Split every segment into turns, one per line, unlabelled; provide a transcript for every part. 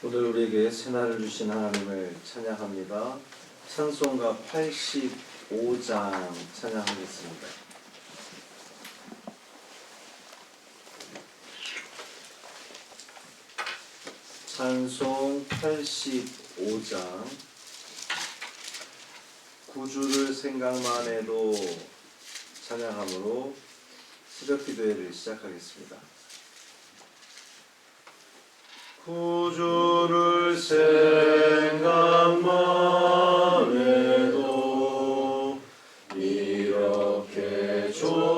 오늘 우리에게 새날을 주신 하나님을 찬양합니다. 찬송가 85장 찬양하겠습니다. 찬송 85장 구주를 생각만 해도 찬양함으로 새벽 기도회를 시작하겠습니다. 구주를 생각만 해도 이렇게 좋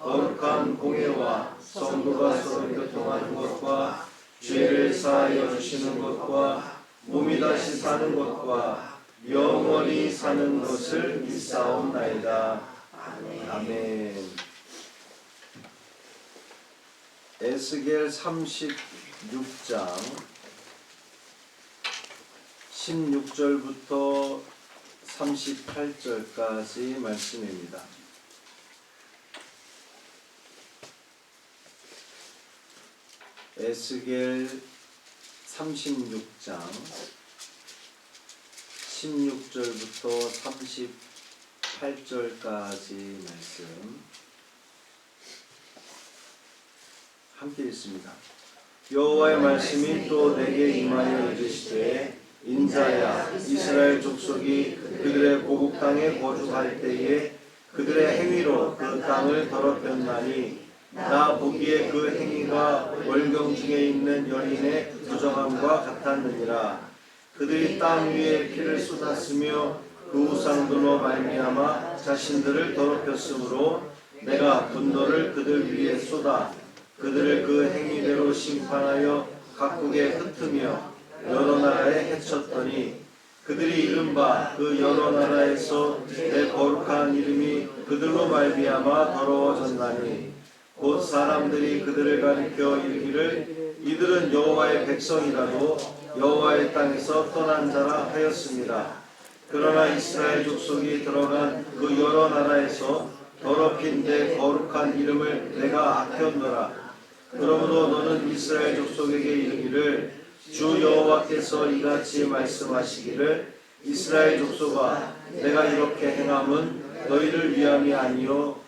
거룩한 공예와 성도가 서로 교통하는 것과 죄를 사하여 주시는 것과 몸이 다시 사는 것과 영원히 사는 것을 믿사옵나이다. 아멘. 에스겔 36장 16절부터 38절까지 말씀입니다. 에스겔 36장 16절부터 38절까지 말씀 함께 읽습니다. 여호와의 말씀이 또 내게 임하여 이르시되 인자야 이스라엘 족속이 그들의 고국 땅에 거주할 때에 그들의 행위로 그 땅을 더럽혔나니 나 보기에 그 행위가 월경 중에 있는 여인의 부정함과 같았느니라. 그들이 땅 위에 피를 쏟았으며 그 우상들로 말미암아 자신들을 더럽혔으므로 내가 분노를 그들 위에 쏟아 그들을 그 행위대로 심판하여 각국에 흩으며 여러 나라에 해쳤더니 그들이 이른바 그 여러 나라에서 내 거룩한 이름이 그들로 말미암아 더러워졌나니 곧 사람들이 그들을 가리켜 이르기를 이들은 여호와의 백성이라도 여호와의 땅에서 떠난 자라 하였습니다. 그러나 이스라엘 족속이 들어간 그 여러 나라에서 더럽힌 내 거룩한 이름을 내가 아꼈노라. 그러므로 너는 이스라엘 족속에게 이르기를 주 여호와께서 이같이 말씀하시기를 이스라엘 족속아 내가 이렇게 행함은 너희를 위함이 아니요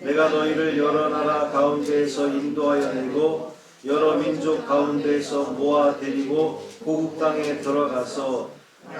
내가 너희를 여러 나라 가운데에서 인도하여 내고 여러 민족 가운데에서 모아 데리고 고국 땅에 들어가서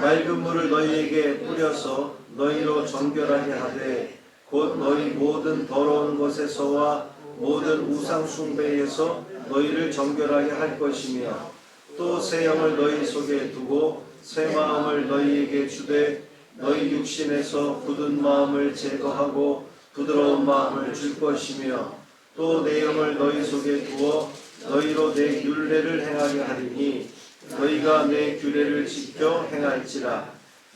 맑은 물을 너희에게 뿌려서 너희로 정결하게 하되 곧 너희 모든 더러운 것에서와 모든 우상 숭배에서 너희를 정결하게 할 것이며 또 새 영을 너희 속에 두고 새 마음을 너희에게 주되 너희 육신에서 굳은 마음을 제거하고 부드러운 마음을 줄 것이며 또 내 영을 너희 속에 두어 너희로 내 율례를 행하게 하리니 너희가 내 규례를 지켜 행할지라.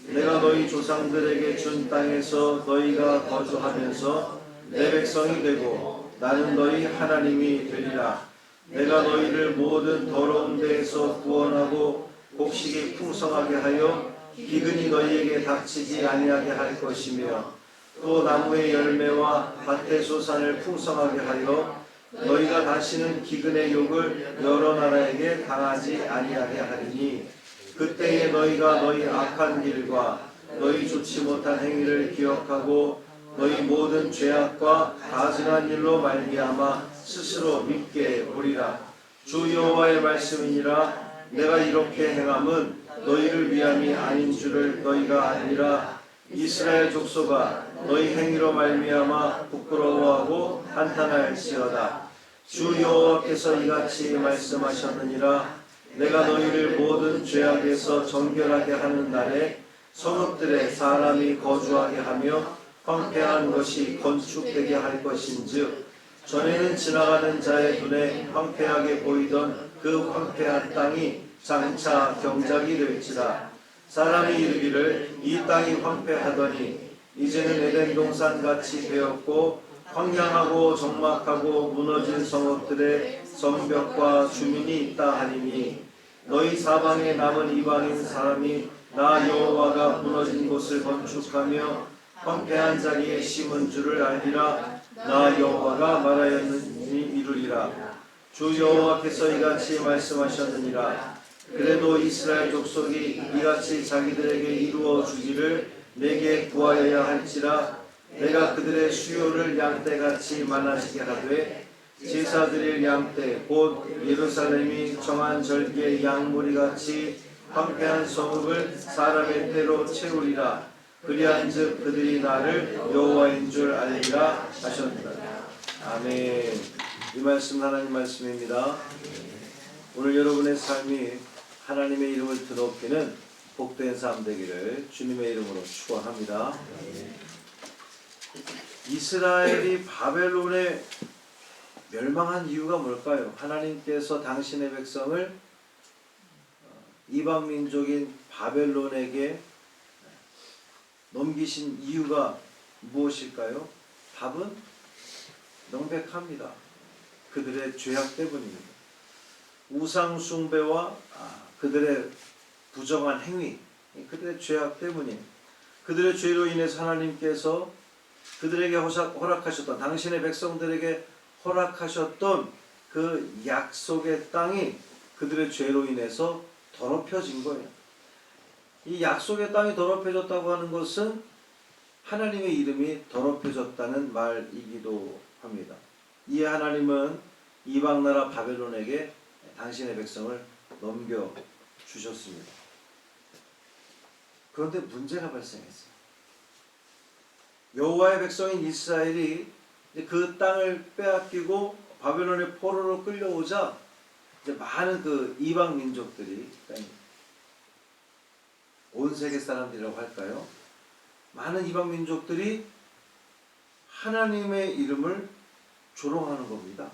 내가 너희 조상들에게 준 땅에서 너희가 거주하면서 내 백성이 되고 나는 너희 하나님이 되리라. 내가 너희를 모든 더러운 데에서 구원하고 곡식이 풍성하게 하여 기근이 너희에게 닥치지 아니하게 할 것이며 또 나무의 열매와 밭의 소산을 풍성하게 하여 너희가 다시는 기근의 욕을 여러 나라에게 당하지 아니하게 하리니 그때에 너희가 너희 악한 길과 너희 좋지 못한 행위를 기억하고 너희 모든 죄악과 가증한 일로 말미암아 스스로 믿게 보리라. 주 여호와의 말씀이니라. 내가 이렇게 행함은 너희를 위함이 아닌 줄을 너희가 아니라 이스라엘 족속아 너희 행위로 말미암아 부끄러워하고 한탄할지어다. 주 여호와께서 이같이 말씀하셨느니라. 내가 너희를 모든 죄악에서 정결하게 하는 날에 성읍들에 사람이 거주하게 하며 황폐한 것이 건축되게 할 것인즉 전에는 지나가는 자의 눈에 황폐하게 보이던 그 황폐한 땅이 장차 경작이 될지라 사람이 이르기를 이 땅이 황폐하더니 이제는 에덴 동산 같이 되었고 황량하고 적막하고 무너진 성읍들의 성벽과 주민이 있다 하리니 너희 사방에 남은 이방인 사람이 나 여호와가 무너진 곳을 건축하며 황폐한 자리에 심은 줄을 알리라. 나 여호와가 말하였느니 이루리라. 주 여호와께서 이같이 말씀하셨느니라 그래도 이스라엘 족속이 이같이 자기들에게 이루어 주기를 내게 구하여야 할지라 내가 그들의 수요를 양떼같이 많아지게 하되 제사 드릴 양떼 곧 예루살렘이 정한 절기의 양무리같이 황폐한 성읍을 사람의 때로 채우리라. 그리한즉 그들이 나를 여호와인 줄 알리라 하셨다 아멘. 이 말씀 하나님 말씀입니다. 오늘 여러분의 삶이 하나님의 이름을 드높이는 복된 삶 되기를 주님의 이름으로 축원합니다. 이스라엘이 바벨론에 멸망한 이유가 뭘까요? 하나님께서 당신의 백성을 어, 이방 민족인 바벨론에게 넘기신 이유가 무엇일까요? 답은 명백합니다. 그들의 죄악 때문입니다. 우상 숭배와 아, 그들의 부정한 행위, 그들의 죄악 때문에 그들의 죄로 인해서 하나님께서 그들에게 허락- 허락하셨던 당신의 백성들에게 허락하셨던 그 약속의 땅이 그들의 죄로 인해서 더럽혀진 거예요. 이 약속의 땅이 더럽혀졌다고 하는 것은 하나님의 이름이 더럽혀졌다는 말이기도 합니다. 이에 하나님은 이방 나라 바벨론에게 당신의 백성을 넘겨 주셨습니다. 그런데 문제가 발생했어요. 여호와의 백성인 이스라엘이 그 땅을 빼앗기고 바벨론의 포로로 끌려오자 이제 많은 그 이방 민족들이 온 세계 사람들이라고 할까요? 많은 이방 민족들이 하나님의 이름을 조롱하는 겁니다.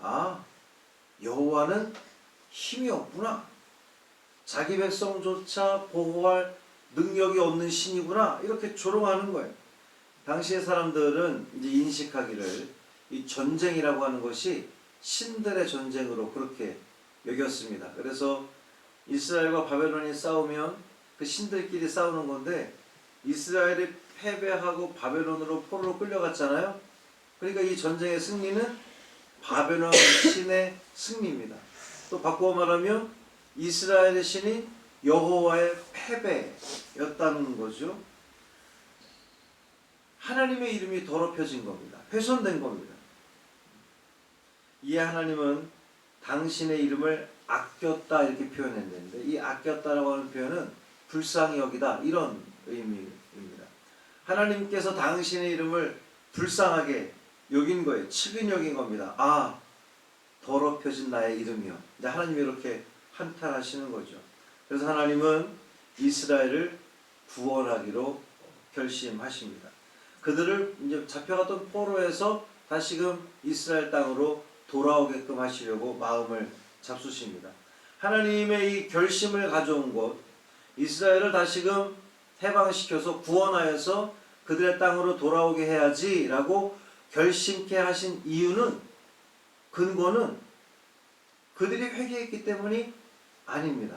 아, 여호와는 힘이 없구나. 자기 백성조차 보호할 능력이 없는 신이구나. 이렇게 조롱하는 거예요. 당시의 사람들은 이제 인식하기를 이 전쟁이라고 하는 것이 신들의 전쟁으로 그렇게 여겼습니다. 그래서 이스라엘과 바벨론이 싸우면 그 신들끼리 싸우는 건데 이스라엘이 패배하고 바벨론으로 포로로 끌려갔잖아요. 그러니까 이 전쟁의 승리는 바벨론 신의 승리입니다. 또 바꾸어 말하면 이스라엘의 신이 여호와의 패배였다는 거죠. 하나님의 이름이 더럽혀진 겁니다. 훼손된 겁니다. 이에 하나님은 당신의 이름을 아꼈다 이렇게 표현했는데 이 아꼈다라고 하는 표현은 불쌍히 여기다 이런 의미입니다. 하나님께서 당신의 이름을 불쌍하게 여긴 거예요. 측은 여긴 겁니다. 아 더럽혀진 나의 이름이요. 이제 하나님이 이렇게 한탄하시는 거죠. 그래서 하나님은 이스라엘을 구원하기로 결심하십니다. 그들을 이제 잡혀갔던 포로에서 다시금 이스라엘 땅으로 돌아오게끔 하시려고 마음을 잡수십니다. 하나님의 이 결심을 가져온 곳 이스라엘을 다시금 해방시켜서 구원하여서 그들의 땅으로 돌아오게 해야지라고 결심케 하신 이유는 근거는 그들이 회개했기 때문이 아닙니다.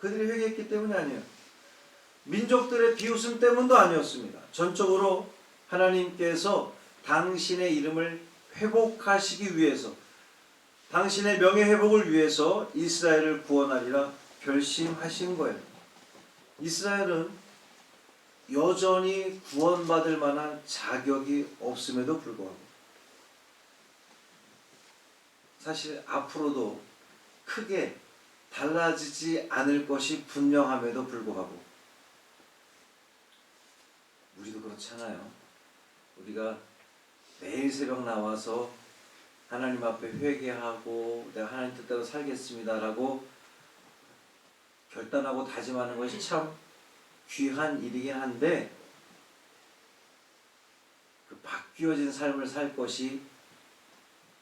그들이 회개했기 때문이 아니에요. 민족들의 비웃음 때문도 아니었습니다. 전적으로 하나님께서 당신의 이름을 회복하시기 위해서 당신의 명예 회복을 위해서 이스라엘을 구원하리라 결심하신 거예요. 이스라엘은 여전히 구원받을 만한 자격이 없음에도 불구하고 사실 앞으로도 크게 달라지지 않을 것이 분명함에도 불구하고 우리도 그렇잖아요. 우리가 매일 새벽 나와서 하나님 앞에 회개하고 내가 하나님 뜻대로 살겠습니다라고 결단하고 다짐하는 것이 참 귀한 일이긴 한데 그 바뀌어진 삶을 살 것이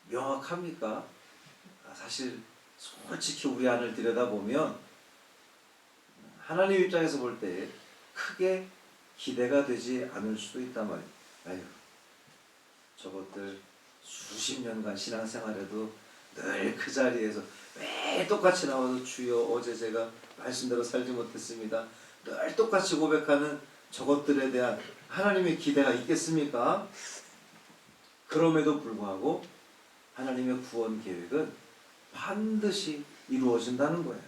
명확합니까? 아, 사실 솔직히 우리 안을 들여다보면 하나님 입장에서 볼 때 크게 기대가 되지 않을 수도 있단 말이에요. 저것들 수십 년간 신앙생활에도 늘 그 자리에서 매일 똑같이 나와서 주여 어제 제가 말씀대로 살지 못했습니다. 늘 똑같이 고백하는 저것들에 대한 하나님의 기대가 있겠습니까? 그럼에도 불구하고 하나님의 구원 계획은 반드시 이루어진다는 거예요.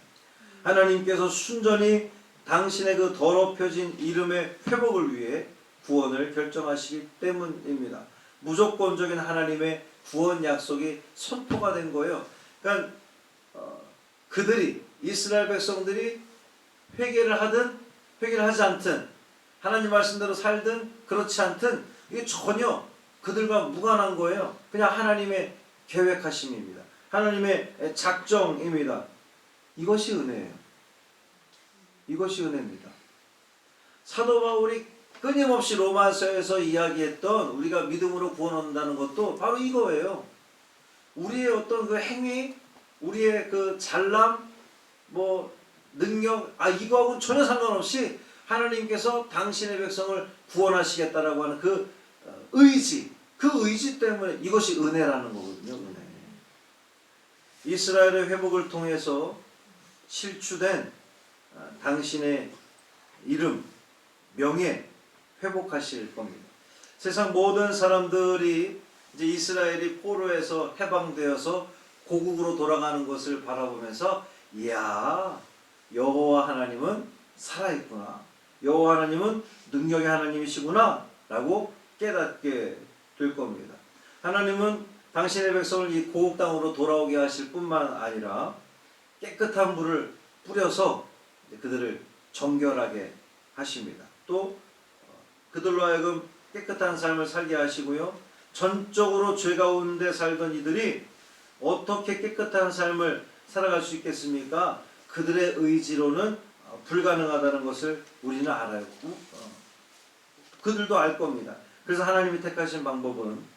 하나님께서 순전히 당신의 그 더럽혀진 이름의 회복을 위해 구원을 결정하시기 때문입니다. 무조건적인 하나님의 구원 약속이 선포가 된 거예요. 그러니까 어, 그들이 이스라엘 백성들이 회개를 하든 회개를 하지 않든 하나님 말씀대로 살든 그렇지 않든 이게 전혀 그들과 무관한 거예요. 그냥 하나님의 계획하심입니다. 하나님의 작정입니다. 이것이 은혜예요. 이것이 은혜입니다. 사도 바울이 끊임없이 로마서에서 이야기했던 우리가 믿음으로 구원 얻는다는 것도 바로 이거예요. 우리의 어떤 그 행위, 우리의 그 잘남, 뭐 능력, 아 이거하고는 전혀 상관없이 하나님께서 당신의 백성을 구원하시겠다라고 하는 그 어, 의지, 그 의지 때문에 이것이 은혜라는 거거든요. 은혜. 이스라엘의 회복을 통해서 실추된 어, 당신의 이름, 명예 회복하실 겁니다. 세상 모든 사람들이 이제 이스라엘이 포로에서 해방되어서 고국으로 돌아가는 것을 바라보면서 이야 여호와 하나님은 살아있구나. 여호와 하나님은 능력의 하나님이시구나라고 깨닫게 될 겁니다. 하나님은 당신의 백성을 이 고국 땅으로 돌아오게 하실 뿐만 아니라 깨끗한 물을 뿌려서 그들을 정결하게 하십니다. 또 어, 그들로 하여금 깨끗한 삶을 살게 하시고요. 전적으로 죄 가운데 살던 이들이 어떻게 깨끗한 삶을 살아갈 수 있겠습니까? 그들의 의지로는 어, 불가능하다는 것을 우리는 알아요. 우- 어, 그들도 알 겁니다. 그래서 하나님이 택하신 방법은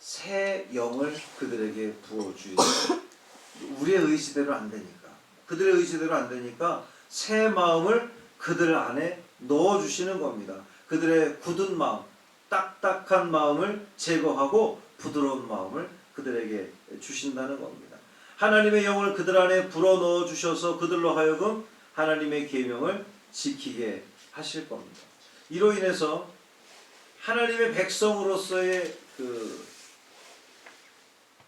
새 영을 그들에게 부어주세요. 우리의 의지대로 안 되니까. 그들의 의지대로 안 되니까 새 마음을 그들 안에 넣어주시는 겁니다. 그들의 굳은 마음, 딱딱한 마음을 제거하고 부드러운 마음을 그들에게 주신다는 겁니다. 하나님의 영을 그들 안에 불어넣어 주셔서 그들로 하여금 하나님의 계명을 지키게 하실 겁니다. 이로 인해서 하나님의 백성으로서의 그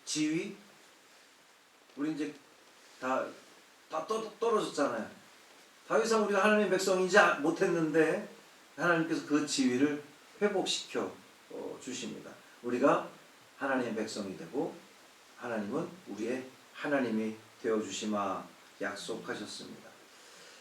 지위 우리 이제 다, 다 떠, 떨어졌잖아요. 더 이상 우리가 하나님의 백성이지 못했는데 하나님께서 그 지위를 회복시켜 어, 주십니다. 우리가 하나님의 백성이 되고 하나님은 우리의 하나님이 되어 주시마 약속하셨습니다.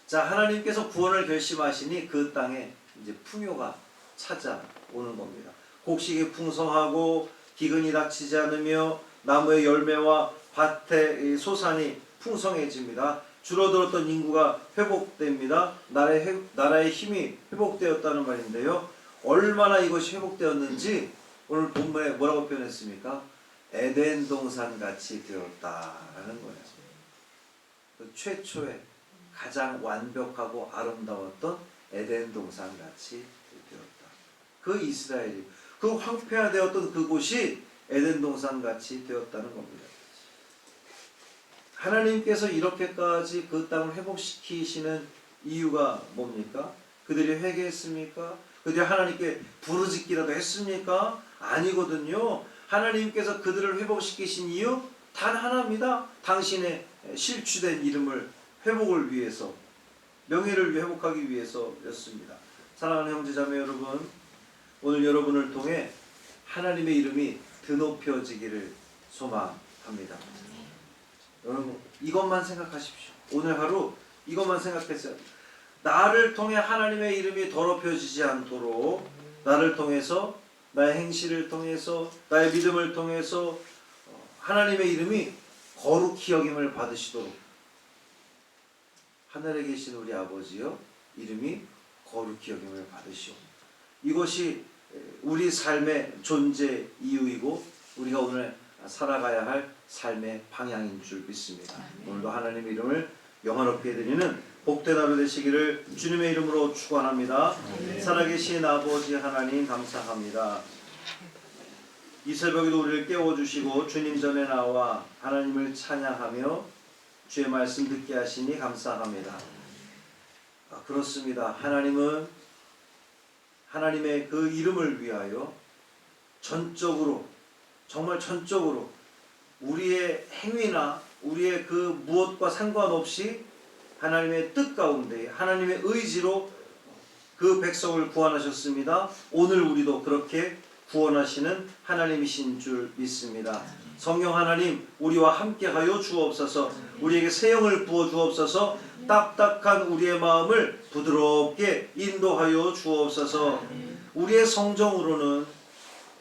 자, 하나님께서 구원을 결심하시니 그 땅에 이제 풍요가 찾아오는 겁니다. 곡식이 풍성하고 기근이 닥치지 않으며 나무의 열매와 밭의 이 소산이 풍성해집니다. 줄어들었던 인구가 회복됩니다. 나라의, 회- 나라의 힘이 회복되었다는 말인데요. 얼마나 이것이 회복되었는지 오늘 본문에 뭐라고 표현했습니까? 에덴 동산 같이 되었다라는 거예요. 그 최초의 가장 완벽하고 아름다웠던 에덴 동산 같이 되었다. 그 이스라엘이 그 황폐화되었던 그곳이 에덴 동산 같이 되었다는 겁니다. 하나님께서 이렇게까지 그 땅을 회복시키시는 이유가 뭡니까? 그들이 회개했습니까? 그들이 하나님께 부르짖기라도 했습니까? 아니거든요. 하나님께서 그들을 회복시키신 이유 단 하나입니다. 당신의 실추된 이름을 회복을 위해서 명예를 회복하기 위해서였습니다. 사랑하는 형제자매 여러분, 오늘 여러분을 통해 하나님의 이름이 드높여지기를 소망합니다. 여러분 이것만 생각하십시오. 오늘 하루 이것만 생각했어요. 나를 통해 하나님의 이름이 더럽혀지지 않도록 나를 통해서 나의 행실을 통해서 나의 믿음을 통해서 어, 하나님의 이름이 거룩히 여김을 받으시도록 하늘에 계신 우리 아버지여 이름이 거룩히 여김을 받으시오. 이것이 우리 삶의 존재 이유이고 우리가 오늘 살아가야 할 삶의 방향인 줄 믿습니다. 오늘도 하나님의 이름을 영화롭게 드리는 복된 하루 되시기를 주님의 이름으로 축원합니다. 살아계신 아버지 하나님 감사합니다. 이 새벽에도 우리를 깨워주시고 주님 전에 나와 하나님을 찬양하며 주의 말씀 듣게 하시니 감사합니다. 아, 그렇습니다. 하나님은 하나님의 그 이름을 위하여 전적으로 정말 전적으로 우리의 행위나 우리의 그 무엇과 상관없이 하나님의 뜻 가운데 하나님의 의지로 그 백성을 구원하셨습니다. 오늘 우리도 그렇게 구원하시는 하나님이신 줄 믿습니다. 성령 하나님 우리와 함께하여 주옵소서. 우리에게 새 영을 부어 주옵소서. 딱딱한 우리의 마음을 부드럽게 인도하여 주옵소서. 우리의 성정으로는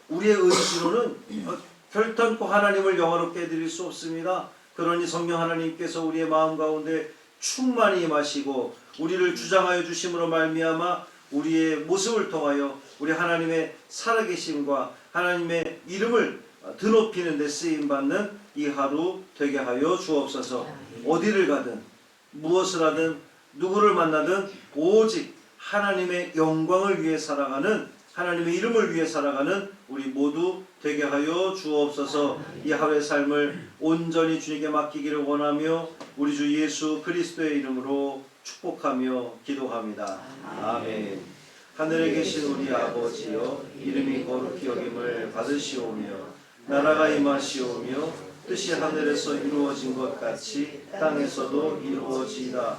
우리의 의지로는 어, 결단코 하나님을 영화롭게 해드릴 수 없습니다. 그러니 성령 하나님께서 우리의 마음 가운데 충만히 임하시고 우리를 주장하여 주심으로 말미암아 우리의 모습을 통하여 우리 하나님의 살아계심과 하나님의 이름을 드높이는 데 쓰임 받는 이 하루 되게 하여 주옵소서. 어디를 가든 무엇을 하든 누구를 만나든 오직 하나님의 영광을 위해 살아가는 하나님의 이름을 위해 살아가는 우리 모두 되게 하여 주옵소서. 이 하루의 삶을 온전히 주님께 맡기기를 원하며 우리 주 예수 그리스도의 이름으로 축복하며 기도합니다. 아멘. 하늘에 계신 우리 아버지여 이름이 거룩히 여김을 받으시오며 나라가 임하시오며 뜻이 하늘에서 이루어진 것 같이 땅에서도 이루어지이다.